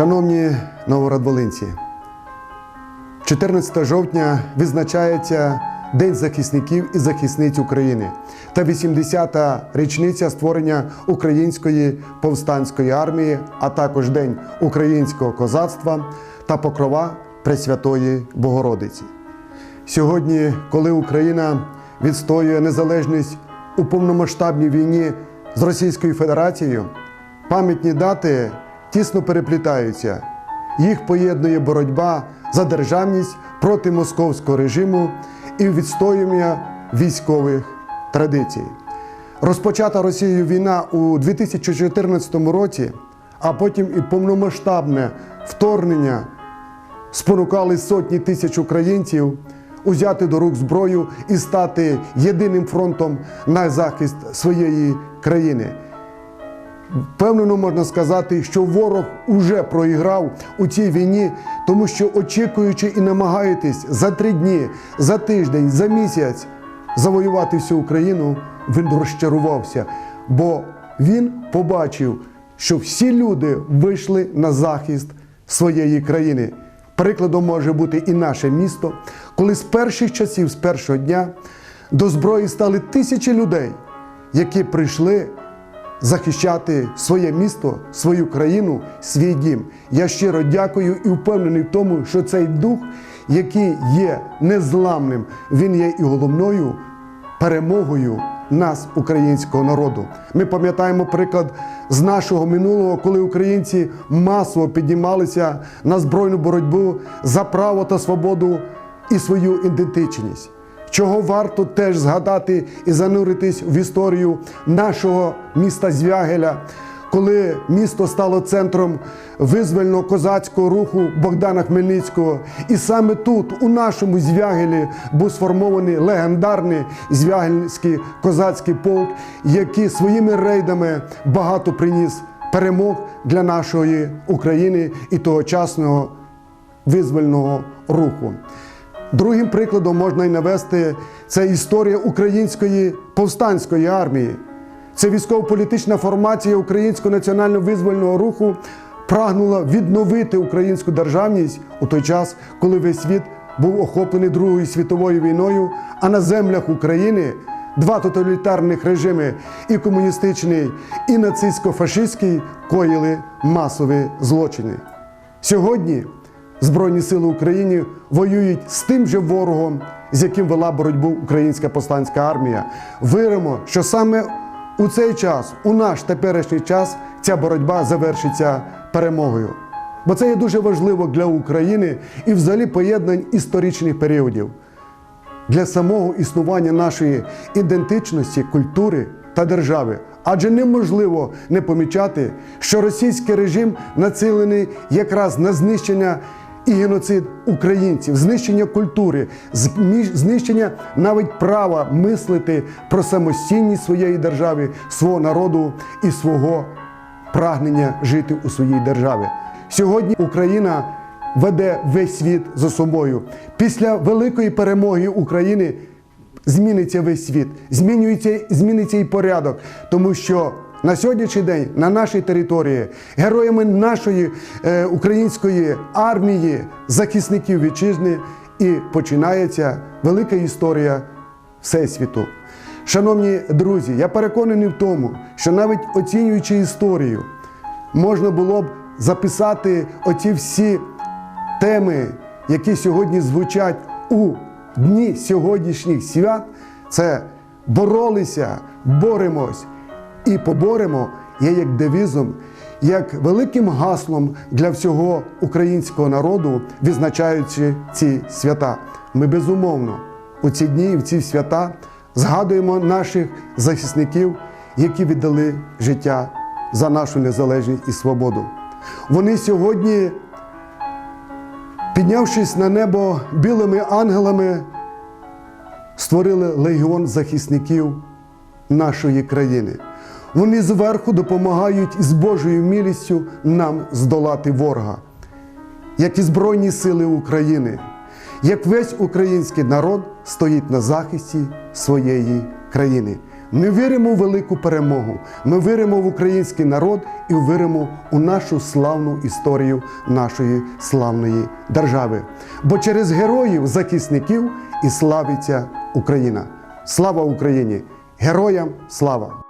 Шановні новорадволинці, 14 жовтня відзначається День захисників і захисниць України та 80-та річниця створення Української повстанської армії, а також День українського козацтва та покрова Пресвятої Богородиці. Сьогодні, коли Україна відстоює незалежність у повномасштабній війні з Російською Федерацією, пам'ятні дати тісно переплітаються. Їх поєднує боротьба за державність проти московського режиму і відстоювання військових традицій. Розпочата Росією війна у 2014 році, а потім і повномасштабне вторгнення спонукали сотні тисяч українців узяти до рук зброю і стати єдиним фронтом на захист своєї країни. Впевнено можна сказати, що ворог уже проіграв у цій війні, тому що очікуючи і намагаючись за три дні, за тиждень, за місяць завоювати всю Україну, він розчарувався, бо він побачив, що всі люди вийшли на захист своєї країни. Прикладом може бути і наше місто, коли з перших часів, з першого дня, до зброї стали тисячі людей, які прийшли захищати своє місто, свою країну, свій дім. Я щиро дякую і впевнений в тому, що цей дух, який є незламним, він є і головною перемогою нас, українського народу. Ми пам'ятаємо приклад з нашого минулого, коли українці масово піднімалися на збройну боротьбу за право та свободу і свою ідентичність. Чого варто теж згадати і зануритись в історію нашого міста Звягеля, коли місто стало центром визвольного козацького руху Богдана Хмельницького. І саме тут, у нашому Звягелі, був сформований легендарний Звягельський козацький полк, який своїми рейдами багато приніс перемог для нашої України і тогочасного визвольного руху. Другим прикладом можна й навести це історія української повстанської армії. Це військово-політична формація українського національно-визвольного руху прагнула відновити українську державність у той час, коли весь світ був охоплений Другою світовою війною, а на землях України два тоталітарних режими і комуністичний, і нацистсько-фашистський коїли масові злочини. Сьогодні Збройні сили України воюють з тим же ворогом, з яким вела боротьбу українська повстанська армія. Віримо, що саме у цей час, у наш теперішній час, ця боротьба завершиться перемогою. Бо це є дуже важливо для України і взагалі поєднань історичних періодів для самого існування нашої ідентичності, культури та держави. Адже неможливо не помічати, що російський режим націлений якраз на знищення і геноцид українців, знищення культури, знищення навіть права мислити про самостійність своєї держави, свого народу і свого прагнення жити у своїй державі. Сьогодні Україна веде весь світ за собою. Після великої перемоги України зміниться весь світ, змінюється, зміниться і порядок, тому що на сьогоднішній день на нашій території героями нашої е, української армії, захисників вітчизни, і починається велика історія Всесвіту. Шановні друзі, я переконаний в тому, що навіть оцінюючи історію, можна було б записати оці всі теми, які сьогодні звучать у дні сьогоднішніх свят, це боролися, боремось і поборемо є як девізом, як великим гаслом для всього українського народу, відзначаючи ці свята. Ми безумовно у ці дні і в ці свята згадуємо наших захисників, які віддали життя за нашу незалежність і свободу. Вони сьогодні Піднявшись на небо білими ангелами, створили легіон захисників нашої країни. Вони зверху допомагають з Божою милістю нам здолати ворога, як і Збройні сили України, як весь український народ стоїть на захисті своєї країни. Ми віримо в велику перемогу. Ми віримо в український народ і віримо у нашу славну історію нашої славної держави. Бо через героїв, захисників і славиться Україна. Слава Україні! Героям слава!